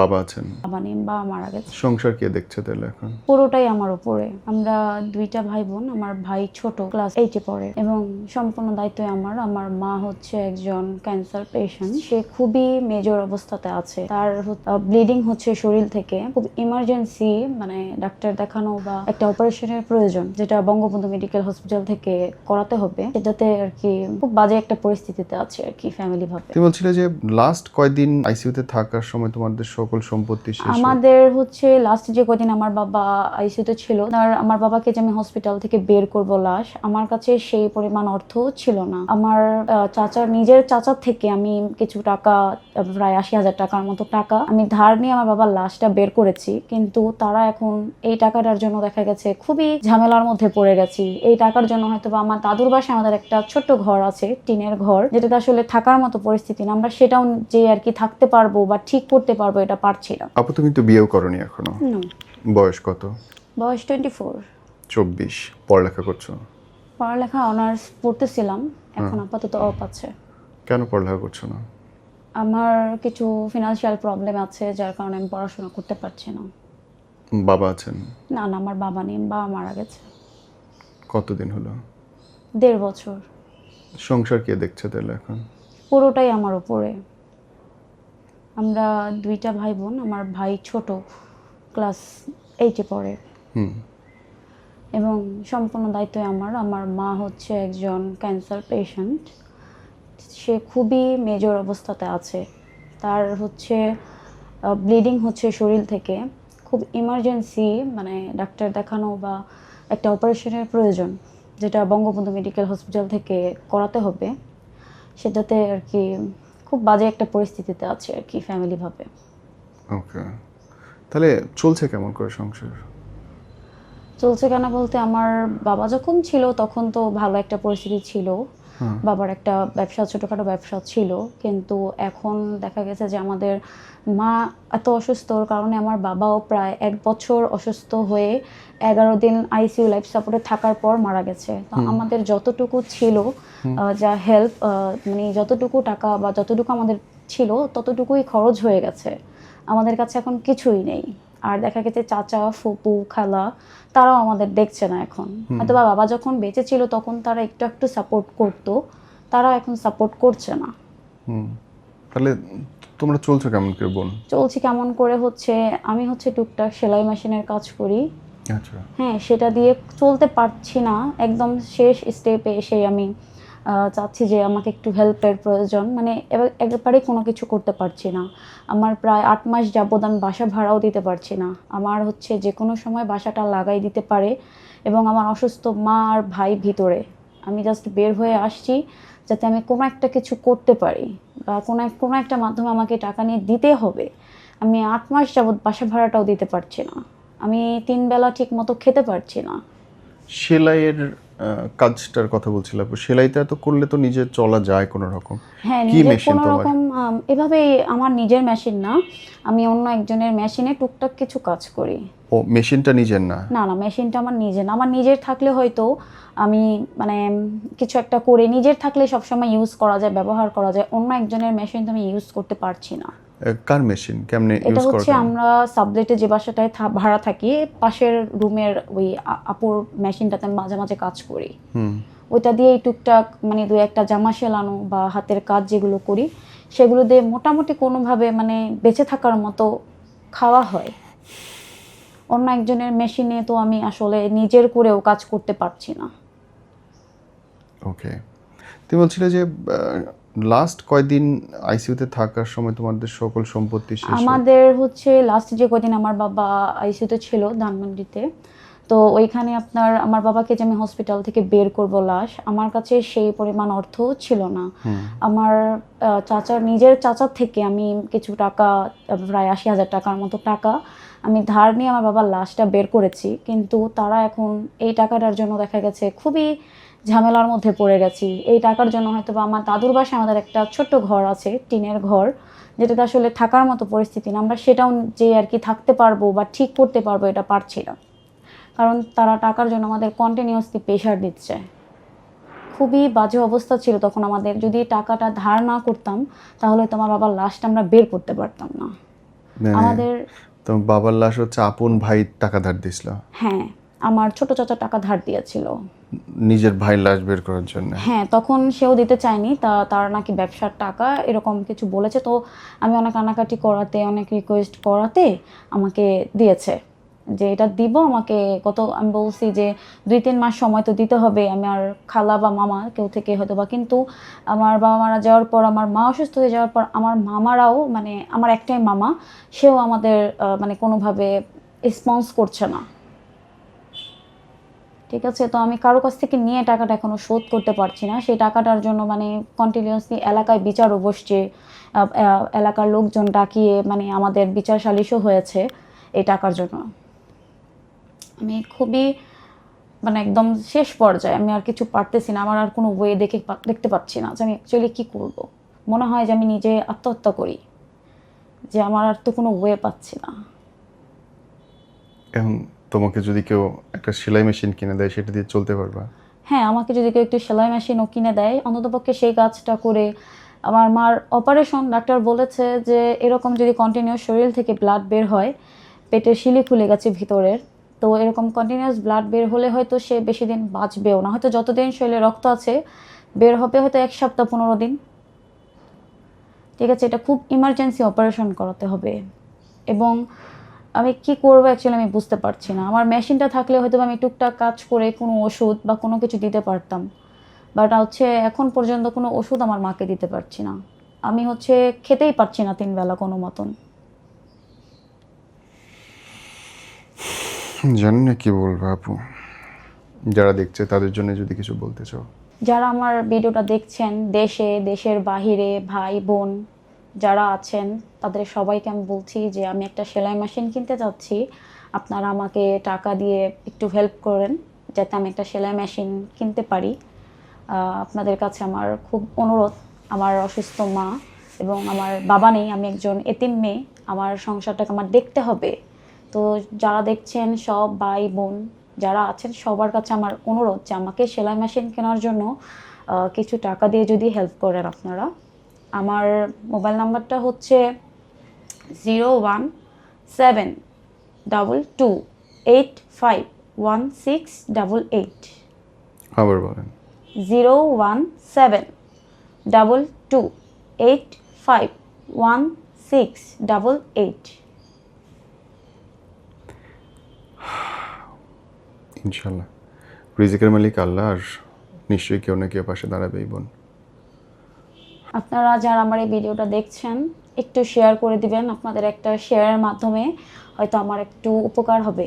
বাবা আছেন? বাবা নেই বাবা মারা গেছে। সংসার কে দেখছে তাহলে এখন? পুরোটাই আমার উপরে। আমরা দুইটা ভাই বোন আমার ভাই ছোট ক্লাস এইটে পড়ে এবং সম্পূর্ণ দায়িত্ব আমার। আমার মা হচ্ছে একজন ক্যান্সার পেশেন্ট সে খুবই মেজর অবস্থাতে আছে। তার ব্লিডিং হচ্ছে শরীর থেকে। খুব ইমার্জেন্সি মানে ডাক্তার দেখানো বা একটা অপারেশনের প্রয়োজন যেটা বঙ্গবন্ধু মেডিকেল হসপিটাল থেকে করাতে হবে সেটাতে আর কি খুব বাজে একটা পরিস্থিতিতে আছে আর কি ফ্যামিলি ভাবে। তুমি বলছিলে যে লাস্ট কয়দিন আইসিইউতে থাকার সময় তোমাদের সকল সম্পত্তি আমাদের হচ্ছে লাস্ট যে কদিন আমার বাবা আইসিইউতে ছিল, তার আমার বাবাকে যে আমি হসপিটাল থেকে বের করব লাশ, আমার কাছে সেই পরিমাণ অর্থ ছিল না। আমার চাচার, নিজের চাচার থেকে আমি কিছু টাকা, প্রায় আশি হাজার টাকার মতো টাকা আমি ধার নিয়ে আমার বাবার লাশটা বের করেছি। কিন্তু তারা এখন এই টাকাটার জন্য দেখা গেছে খুবই ঝামেলার মধ্যে পড়ে গেছি। এই টাকার জন্য হয়তো বা আমার দাদুর বাসায় আমাদের একটা ছোট্ট ঘর আছে, টিনের ঘর, যেটাতে আসলে থাকার মতো পরিস্থিতি না। আমরা সেটাও যে আর কি থাকতে পারব বা ঠিক করতে পারব, এটা পারছি না। আপু তুমি তো বিয়েও করনি এখনও. বয়স কত? বয়স টোয়েন্টি ফোর চব্বিশ। পড়ালেখা করছ? পড়ালেখা অনার্স পড়তেছিলাম এখন আপাতত অফ আছে। কেন পড়ালেখা করছ না? আমার কিছু ফিনান্সিয়াল প্রবলেম আছে যার কারণে আমি পড়াশোনা করতে পারছি না। বাবা আছেন? না না আমার বাবা নেই বাবা মারা গেছে। কতদিন হলো? দেড় বছর। সংসার কে দেখছে তাহলে এখন? পুরোটাই আমার উপরে। আমরা দুইটা ভাই বোন আমার ভাই ছোট ক্লাস এইটে পড়ে। হুম। এবং সম্পূর্ণ দায়িত্বই আমার। আমার মা হচ্ছে একজন ক্যান্সার পেশেন্ট সে খুবই মেজর অবস্থাতে আছে। তার হচ্ছে ব্লিডিং হচ্ছে শরীর থেকে। খুব ইমার্জেন্সি মানে ডাক্তার দেখানো বা একটা অপারেশনের প্রয়োজন যেটা বঙ্গবন্ধু মেডিকেল হসপিটাল থেকে করাতে হবে। সেটাতে আর কি খুব বাজে একটা পরিস্থিতিতে আছে আর কি ফ্যামিলিভাবে ওকে তাহলে চলছে কেমন করে সংসার? চলছে কেন বলতে আমার বাবা যখন ছিল তখন তো ভালো একটা পরিস্থিতি ছিল। বাবার একটা ব্যবসা ছোটোখাটো ব্যবসা ছিল। কিন্তু এখন দেখা গেছে যে আমাদের মা এত অসুস্থ কারণে আমার বাবাও প্রায় এক বছর অসুস্থ হয়ে এগারো দিন আইসিইউ লাইফ সাপোর্টে থাকার পর মারা গেছে। তো আমাদের যতটুকু ছিল যা হেল্প মানে যতটুকু টাকা বা যতটুকু আমাদের ছিল ততটুকুই খরচ হয়ে গেছে। আমাদের কাছে এখন কিছুই নেই। আর দেখা গেছে চাচা ফুপু খালা তারাও আমাদের দেখছে না এখন। হয়তো বা বাবা যখন বেঁচে ছিল তখন তারা একটু একটু সাপোর্ট করতো তারা এখন সাপোর্ট করছে না। তাহলে তোমরা চলছো কেমন করে বোন? চলছে কেমন করে হচ্ছে আমি হচ্ছে টুকটাক সেলাই মেশিনের কাজ করি। আচ্ছা। হ্যাঁ সেটা দিয়ে চলতে পারছি না। একদম শেষ স্টেপে এসে আমি চাচ্ছি যে আমাকে একটু হেল্পের প্রয়োজন। মানে একবারে কোনো কিছু করতে পারছি না। আমার প্রায় আট মাস যাবৎ আমি বাসা ভাড়াও দিতে পারছি না। আমার হচ্ছে যে কোনো সময় বাসাটা লাগাই দিতে পারে এবং আমার অসুস্থ মা আর ভাই ভিতরে। আমি জাস্ট বের হয়ে আসছি যাতে আমি কোনো একটা কিছু করতে পারি বা কোনো এক- কোনো একটা মাধ্যমে আমাকে টাকা নিয়ে দিতে হবে। আমি আট মাস যাবৎ বাসা ভাড়াটাও দিতে পারছি না। আমি তিন বেলা ঠিক মতো খেতে পারছি না। সেলাইয়ের কাজটার কথা বলছিলাম সেলাইটা তো করলে তো নিজে চলা যায় কোনো রকম হ্যাঁ কি কোনো তোমার? আম, আমার নিজের মেশিন না। আমি অন্য একজনের মেশিনে টুকটাক কিছু কাজ করি। ও মেশিনটা নিজের না? না না মেশিনটা আমার নিজের না। আমার নিজের থাকলে হয়তো আমি মানে কিছু একটা করে নিজের থাকলে সবসময় ইউজ করা যায় ব্যবহার করা যায়। অন্য একজনের মেশিন তো আমি ইউজ করতে পারছি না। কার মেশিন কেমনে এটা হচ্ছে আমরা সাবলেটে যে বাসাটায় ভাড়া থাকি পাশের রুমের ওই আপুর মেশিনটাতে মাঝে মাঝে কাজ করি। হুম। ওইটা দিয়ে টুকটাক মানে দু একটা জামা সেলানো বা হাতের কাজ যেগুলো করি সেগুলো দিয়ে মোটামুটি কোনোভাবে মানে বেঁচে থাকার মতো খাওয়া হয়। অন্য একজনের মেশিনে তো আমি আসলে নিজের করেও কাজ করতে পারছি না। ওকে তুমি বলছিলে যে লাস্ট কয়দিন আইসিইউতে থাকার সময় তোমাদের সকল সম্পত্তি শেষ আমাদের হচ্ছে লাস্ট যে কদিন আমার বাবা আইসিইউতে ছিল ধানমন্ডিতে তো ওইখানে আপনার আমার বাবাকে যে আমি হসপিটাল থেকে বের করব লাশ আমার কাছে সেই পরিমাণ অর্থ ছিল না। আমার চাচার নিজের চাচার থেকে আমি কিছু টাকা প্রায় আশি হাজার টাকার মতো টাকা আমি ধার নিয়ে আমার বাবার লাশটা বের করেছি। কিন্তু তারা এখন এই টাকাটার জন্য দেখা গেছে খুবই ঝামেলার মধ্যে পড়ে গেছি। এই টাকার জন্য হয়তো বা আমার দাদুর বাসায় আমাদের একটা ছোট্ট ঘর আছে টিনের ঘর যেটাতে আসলে থাকার মতো পরিস্থিতি না। আমরা সেটাও যে আর কি থাকতে পারব বা ঠিক করতে পারব এটা পারছি না। কারণ তারা টাকার জন্য আমাদের কন্টিনিউসলি প্রেশার দিচ্ছে। খুবই বাজে অবস্থা ছিল তখন আমাদের। যদি টাকাটা ধার না করতাম তাহলে তোমার বাবার লাশটা আমরা বের করতে পারতাম না। মানে আমাদের তো বাবার লাশ হচ্ছে আপন ভাই টাকা ধার দিছিল হ্যাঁ আমার ছোট চাচা টাকা ধার দিয়েছিল। নিজের ভাই লাশ বের করার জন্য? হ্যাঁ তখন সেও দিতে চায়নি তা তার নাকি ব্যবসার টাকা এরকম কিছু বলেছে। তো আমি অনেক কানাকাটি করাতে অনেক রিকোয়েস্ট করাতে আমাকে দিয়েছে যে এটা দিব আমাকে কত? আমি বলছি যে দুই তিন মাস সময় তো দিতে হবে আমার খালা বা মামা কেউ থেকে হয়তো বা কিন্তু আমার বাবা মারা যাওয়ার পর আমার মা অসুস্থ হয়ে যাওয়ার পর আমার মামারাও মানে আমার একটাই মামা সেও আমাদের মানে কোনোভাবে রেসপন্স করছে না। ঠিক আছে? তো আমি কারও কাছ থেকে নিয়ে টাকাটা এখনও শোধ করতে পারছি না। সেই টাকাটার জন্য মানে কন্টিনিউয়াসলি এলাকায় বিচারও বসছে। এলাকার লোকজন ডাকিয়ে মানে আমাদের বিচার সালিশও হয়েছে এই টাকার জন্য। আমি খুবই মানে একদম শেষ পর্যায়ে, আমি আর কিছু পারতেছি না। আমার আর কোনো ওয়ে দেখে দেখতে পাচ্ছি না যে আমি অ্যাকচুয়ালি কী করব। মনে হয় যে আমি নিজে আত্মহত্যা করি, যে আমার আর তো কোনো ওয়ে পাচ্ছি না। তোমাকে যদি কেউ একটা সেলাই মেশিন কিনে দেয়, সেটা দিয়ে চলতে পারবা? হ্যাঁ আমাকে যদি কেউ একটু সেলাই মেশিনও কিনে দেয়, অন্ততপক্ষে সেই কাজটা করে। আমার মার অপারেশন ডাক্তার বলেছে যে, এরকম যদি কন্টিনিউয়াস শরীর থেকে ব্লাড বের হয়, পেটের শিলি খুলে গেছে ভিতরের, তো এরকম কন্টিনিউয়াস ব্লাড বের হলে হয়তো সে বেশি দিন বাঁচবেও না। হয়তো যতদিন শরীরে রক্ত আছে, বের হবে হয়তো এক সপ্তাহ, পনেরো দিন। ঠিক আছে, এটা খুব ইমার্জেন্সি অপারেশন করাতে হবে। এবং আমি কি করব অ্যাকচুয়ালি আমি বুঝতে পারছি না। আমার মেশিনটা থাকলে হয়তো আমি টুকটাক কাজ করে কোনো ওষুধ বা কোনো কিছু দিতে পারতাম। বাট হচ্ছে এখন পর্যন্ত কোনো ওষুধ আমার মাকে দিতে পারছি না। আমি হচ্ছে খেতেই পারছি না তিনবেলা কোনো মতন। জানি না কি বলব আপু। যারা দেখছে তাদের জন্য যদি কিছু বলতে চাও। যারা আমার ভিডিওটা দেখছেন দেশে দেশের বাহিরে ভাই বোন যারা আছেন, তাদের সবাইকে আমি বলছি যে আমি একটা সেলাই মেশিন কিনতে চাচ্ছি আপনারা আমাকে টাকা দিয়ে একটু হেল্প করেন যাতে আমি একটা সেলাই মেশিন কিনতে পারি। আপনাদের কাছে আমার খুব অনুরোধ। আমার অসুস্থ মা এবং আমার বাবা নেই, আমি একজন এতিম মেয়ে। আমার সংসারটাকে আমার দেখতে হবে। তো যারা দেখছেন, সব ভাই বোন যারা আছেন, সবার কাছে আমার অনুরোধ যে আমাকে সেলাই মেশিন কেনার জন্য কিছু টাকা দিয়ে যদি হেল্প করেন আপনারা। আমার মোবাইল নাম্বারটা হচ্ছে zero one seven double two eight five one six double eight. আবার বলেন। Zero one seven double two eight five one six double eight. ইনশাল্লাহ। রিজিকের মালিক আল্লাহ আর নিশ্চয়ই কেউ না কেউ পাশে দাঁড়াবে এই বোন। আপনারা যারা আমার এই ভিডিওটা দেখছেন, একটু শেয়ার করে দিবেন। আপনাদের একটা শেয়ারের মাধ্যমে হয়তো আমার একটু উপকার হবে।